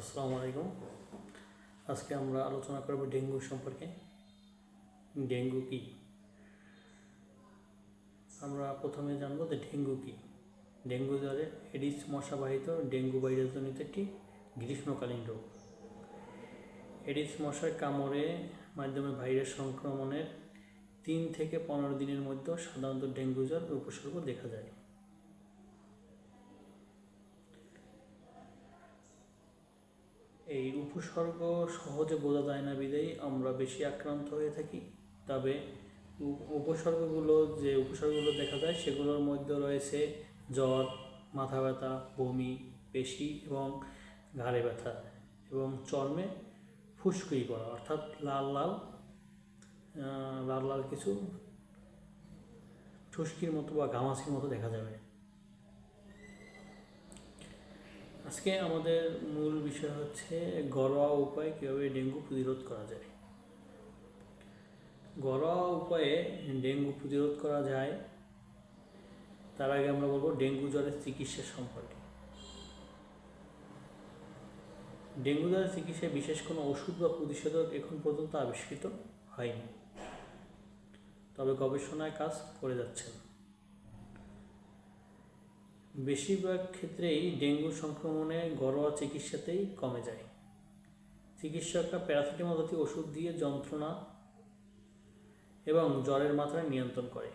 আসসালামু আলাইকুম। আজকে আমরা আলোচনা করব ডেঙ্গু সম্পর্কে। ডেঙ্গু কি? আমরা প্রথমে জানব যে ডেঙ্গু কি? ডেঙ্গু জ্বরে এডিস মশাবাহিত ডেঙ্গু ভাইরাসজনিত একটি গ্রীষ্মকালীন রোগ। এডিস মশার কামড়ে মাধ্যমে ভাইরাস সংক্রমণের তিন থেকে পনেরো দিনের মধ্যে সাধারণত ডেঙ্গু জ্বর উপসর্গ দেখা যায়। এই উপসর্গ সহজে বোঝা যায় না বিধেই আমরা বেশি আক্রান্ত হয়ে থাকি। তবে উপসর্গগুলো যে উপসর্গগুলো দেখা যায়, সেগুলোর মধ্যে রয়েছে জ্বর, মাথা ব্যথা, বমি, পেশি এবং ঘাড়ে ব্যথা এবং চর্মে ফুসকুড়ি পড়া অর্থাৎ লাল লাল লাল লাল কিছু ঠুসকির মতো বা ঘামাচির মতো দেখা যাবে। আজকে আমাদের মূল বিষয় হচ্ছে ঘরোয়া উপায়ে কীভাবে ডেঙ্গু প্রতিরোধ করা যায়। ঘরোয়া উপায়ে ডেঙ্গু প্রতিরোধ করা যায়, তার আগে আমরা বলব ডেঙ্গু জ্বরের চিকিৎসা সম্পর্কে। ডেঙ্গু জ্বরের চিকিৎসায় বিশেষ কোনো ওষুধ বা প্রতিষেধক এখন পর্যন্ত আবিষ্কৃত হয়নি। তবে গবেষণায় কাজ করে যাচ্ছেন বেশিরভাগ ক্ষেত্রেই ডেঙ্গু সংক্রমণে ঘরোয়া চিকিৎসাতেই কমে যায়। চিকিৎসকরা প্যারাসিটামল জাতীয় ওষুধ দিয়ে যন্ত্রণা এবং জ্বরের মাত্রা নিয়ন্ত্রণ করে।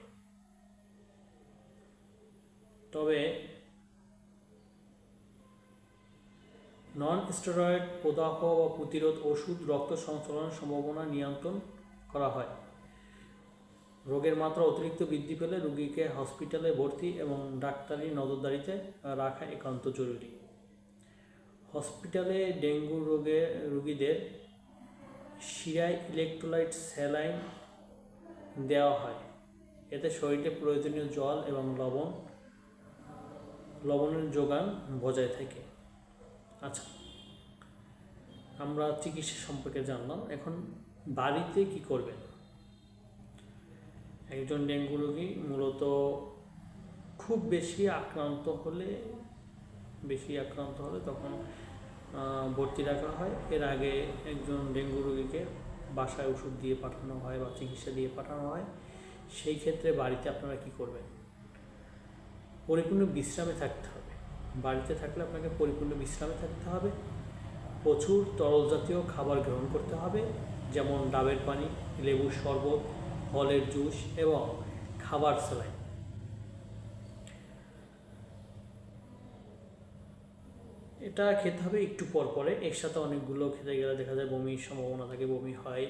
তবে নন স্টেরয়েড প্রদাহ বা প্রতিরোধ ওষুধ রক্ত সঞ্চালনের সম্ভাবনা নিয়ন্ত্রণ করা হয়। রোগের মাত্রা অতিরিক্ত বৃদ্ধি পেলে রোগীকে হসপিটালে ভর্তি এবং ডাক্তারি নজরদারিতে রাখা একান্ত জরুরি। হসপিটালে ডেঙ্গু রোগে, রোগীদের শিরায় ইলেকট্রোলাইট স্যালাইন দেওয়া হয়। এতে শরীরে প্রয়োজনীয় জল এবং লবণ, লবণের যোগান বজায় থাকে। আচ্ছা আমরা চিকিৎসা সম্পর্কে জানলাম। এখন বাড়িতে কি করবেন? একজন ডেঙ্গু রোগী মূলত খুব বেশি আক্রান্ত হলে, বেশি আক্রান্ত হলে তখন ভর্তি রাখা হয়। এর আগে একজন ডেঙ্গু রোগীকে বাসায় ওষুধ দিয়ে পাঠানো হয় বা চিকিৎসা দিয়ে পাঠানো হয়। সেই ক্ষেত্রে বাড়িতে আপনারা কি করবেন? পরিপূর্ণ বিশ্রামে থাকতে হবে। বাড়িতে থাকলে আপনাকে পরিপূর্ণ বিশ্রামে থাকতে হবে। প্রচুর তরল জাতীয় খাবার গ্রহণ করতে হবে। যেমন ডাবের পানি, লেবুর শরবত ফলের জুস এবং খাবার সেলাই। এটা খেতে হবে একটু পর পরে। একসাথে অনেকগুলো খেতে গেলে দেখা যায় বমির সম্ভাবনা থাকে, বমি হয়।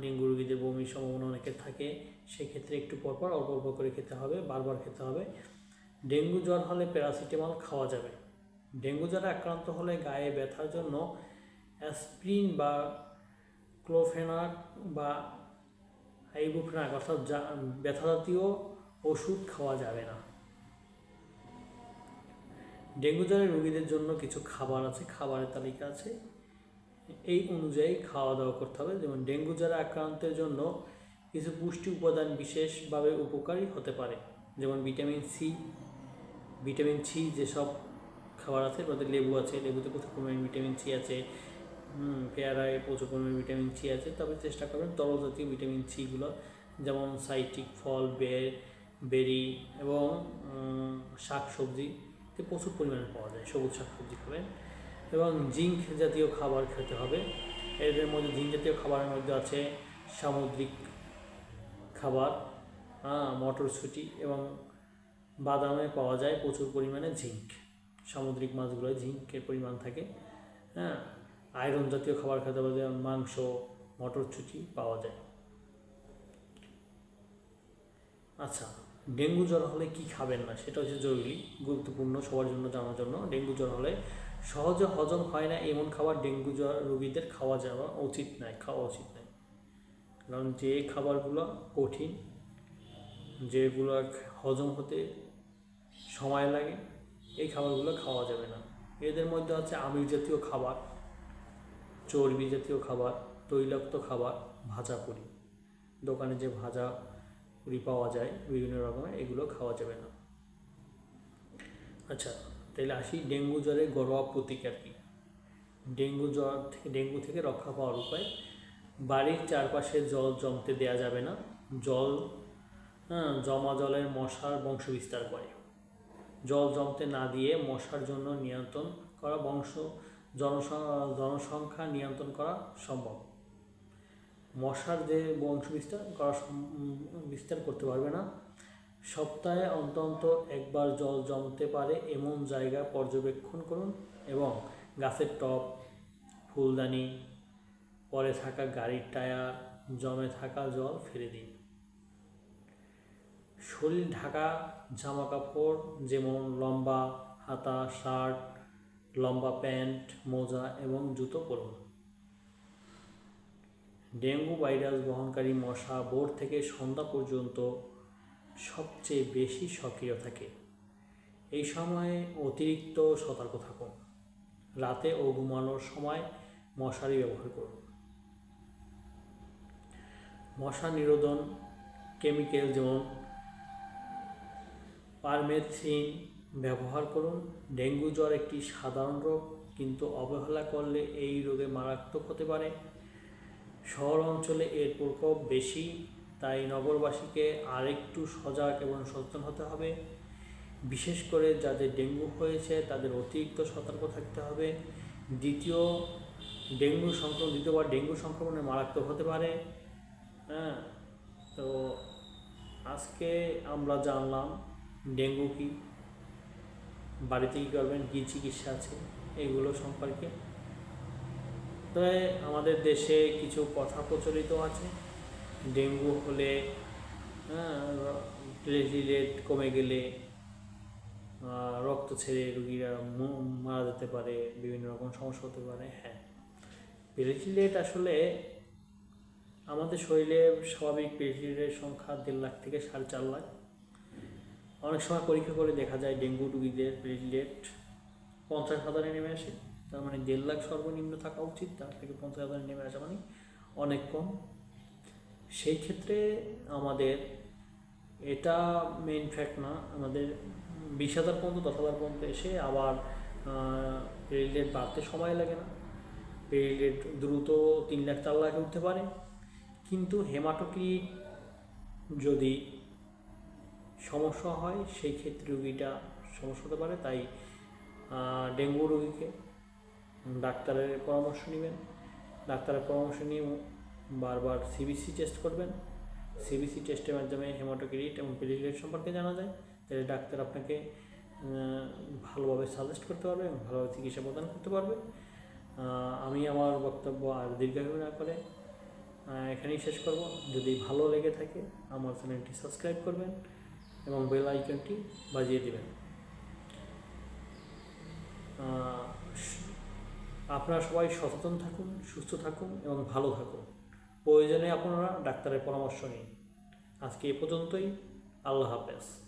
ডেঙ্গু রোগীদের বমির সম্ভাবনা অনেকের থাকে। সেক্ষেত্রে একটু পর পর অল্প অল্প করে খেতে হবে, বারবার খেতে হবে। ডেঙ্গু জ্বর হলে প্যারাসিটামল খাওয়া যাবে। ডেঙ্গু জ্বরে আক্রান্ত হলে গায়ে ব্যথার জন্য অ্যাসপ্রিন বা ক্লোফেনাক বা আইবুপ্রোফেনাক অর্থাৎ ব্যথা জাতীয় ওষুধ খাওয়া যাবে না। ডেঙ্গু জ্বরের রোগীদের জন্য কিছু খাবার আছে, খাবারের তালিকা আছে। এই অনুযায়ী খাওয়া দাওয়া করতে হবে। যেমন ডেঙ্গু জ্বরে আক্রান্তের জন্য কিছু পুষ্টি উপাদান বিশেষভাবে উপকারী হতে পারে। যেমন ভিটামিন সি ভিটামিন সি যেসব খাবার আছে তাদের লেবু আছে, লেবুতে প্রচুর পরিমাণে ভিটামিন সি আছে পেয়ারায় প্রচুর পরিমাণে ভিটামিন সি আছে, তবে চেষ্টা করবেন তরল জাতীয় ভিটামিন সিগুলো যেমন সাইট্রিক ফল বের বেরি এবং শাক সবজিতে প্রচুর পরিমাণে পাওয়া যায়, সবুজ শাক সবজি খাবেন এবং জিঙ্ক জাতীয় খাবার খেতে হবে। এদের মধ্যে জিঙ্ক জাতীয় খাবারের মধ্যে আছে সামুদ্রিক খাবার মটরশুঁটি এবং বাদামে পাওয়া যায় প্রচুর পরিমাণে জিঙ্ক। সামুদ্রিক মাছগুলোয় জিঙ্কের পরিমাণ থাকে হ্যাঁ। আয়রন জাতীয় খাবার খেতে হবে যেমন মাংস মটরশুঁটি পাওয়া যায়। আচ্ছা ডেঙ্গু জ্বর হলে কি খাবেন না? সেটা হচ্ছে জরুরি, গুরুত্বপূর্ণ, সবার জন্য, জানার জন্য। ডেঙ্গু জ্বর হলে সহজে হজম হয় না এমন খাবার ডেঙ্গু জ্বর রোগীদের খাওয়া যাওয়া উচিত নয়, খাওয়া উচিত নয়। কারণ যে খাবারগুলো কঠিন, যেগুলো হজম হতে সময় লাগে, এই খাবারগুলো খাওয়া যাবে না। এদের মধ্যে আছে আমিষ জাতীয় খাবার। চর্বি জাতীয় খাবার, তৈলাক্ত খাবার, ভাজা পুরি। দোকানে যে ভাজা পুরি পাওয়া যায়, বিভিন্ন রকমের, এগুলো খাওয়া যাবে না। আচ্ছা তাহলে আসি ডেঙ্গু জ্বরের ঘরোয়া প্রতিকার কী? ডেঙ্গু জ্বর থেকে ডেঙ্গু থেকে রক্ষা পাওয়ার উপায়, বাড়ির চারপাশে জল জমতে দেয়া যাবে না। জল হ্যাঁ জমা জলের মশার বংশ বিস্তার করে। জল জমতে না দিয়ে মশার জন্য নিয়ন্ত্রণ করা বংশ জনসংখ্যা নিয়ন্ত্রণ করা সম্ভব। মশার যে বংশ বিস্তার, করা বিস্তার করতে পারবে না। সপ্তাহে অন্তত একবার জল জমতে পারে এমন জায়গা পর্যবেক্ষণ করুন এবং গাছের টব, ফুলদানি, পরে থাকা গাড়ির টায়ার, জমে থাকা জল ফেলে দিন। শরীর ঢাকা, জামা কাপড় যেমন লম্বা, হাতা, শার্ট লম্বা প্যান্ট, মোজা এবং জুতো পরুন। ডেঙ্গু ভাইরাস বহনকারী মশা ভোর থেকে সন্ধ্যা পর্যন্ত সবচেয়ে বেশি সক্রিয় থাকে। এই সময়ে অতিরিক্ত সতর্ক থাকুন। রাতে ও ঘুমানোর সময় মশারি ব্যবহার করুন। মশা নিরোধন কেমিক্যাল যেমন পারমেথ্রিন ব্যবহার করুন। ডেঙ্গু জ্বর একটি সাধারণ রোগ, কিন্তু অবহেলা করলে এই রোগে মারাত্মক হতে পারে। শহর অঞ্চলে এর প্রকোপ বেশি, তাই নগরবাসীকে আরেকটু সজাগ এবং সচেতন হতে হবে। বিশেষ করে যাদের ডেঙ্গু হয়েছে, তাদের অতিরিক্ত সতর্ক থাকতে হবে। দ্বিতীয়, ডেঙ্গু সংক্রমণ, দ্বিতীয়বার ডেঙ্গু সংক্রমণে মারাত্মক হতে পারে। হ্যাঁ তো আজকে আমরা জানলাম ডেঙ্গু কি। বাড়িতে কী করবেন, কী চিকিৎসা আছে, এগুলো সম্পর্কে। তবে আমাদের দেশে কিছু কথা প্রচলিত আছে। ডেঙ্গু হলে প্লেটলেট কমে গেলে রক্ত ছেড়ে রুগীরা মারা যেতে পারে, বিভিন্ন রকম সমস্যা হতে পারে হ্যাঁ। প্লেটলেট আসলে আমাদের শরীরে স্বাভাবিক প্লেটলেটের সংখ্যা দেড় লাখ থেকে সাড়ে চার লাখ। অনেক সময় পরীক্ষা করে দেখা যায় ডেঙ্গু রুগীদের প্লেটলেট পঞ্চাশ হাজারে নেমে আসে। তার মানে দেড় লাখ সর্বনিম্ন থাকা উচিত, তার থেকে পঞ্চাশ হাজারে নেমে আসা মানে অনেক কম। সেই ক্ষেত্রে আমাদের এটা মেন ফ্যাক্ট না, আমাদের বিশ হাজার পর্যন্ত, দশ হাজার পর্যন্ত এসে আবার প্লেটলেট বাড়তে সময় লাগে না। প্লেটলেট দ্রুত তিন লাখ, চার লাখে উঠতে পারে। কিন্তু হেমাটোক্রিট যদি সমস্যা হয়, সেই ক্ষেত্রে রুগীটা সমস্যা হতে পারে। তাই ডেঙ্গু রোগীকে ডাক্তারের পরামর্শ নেবেন। ডাক্তারের পরামর্শ নিয়ে বারবার সিবিসি টেস্ট করবেন। সিবিসি টেস্টের মাধ্যমে হেমাটোক্রিট এবং প্লেটলেট সম্পর্কে জানা যায়। তাহলে ডাক্তার আপনাকে ভালোভাবে সাজেস্ট করতে পারবে এবং ভালোভাবে চিকিৎসা প্রদান করতে পারবে। আমি আমার বক্তব্য আর দীর্ঘায়ু না করে এখানেই শেষ করব। যদি ভালো লেগে থাকে, আমার চ্যানেলটি সাবস্ক্রাইব করবেন। এবং বেল আইকনটি বাজিয়ে দেবেন। আপনারা সবাই সচেতন থাকুন, সুস্থ থাকুন এবং ভালো থাকুন। প্রয়োজনে আপনারা ডাক্তারের পরামর্শ নিন। আজকে এ পর্যন্তই। আল্লাহ হাফেজ।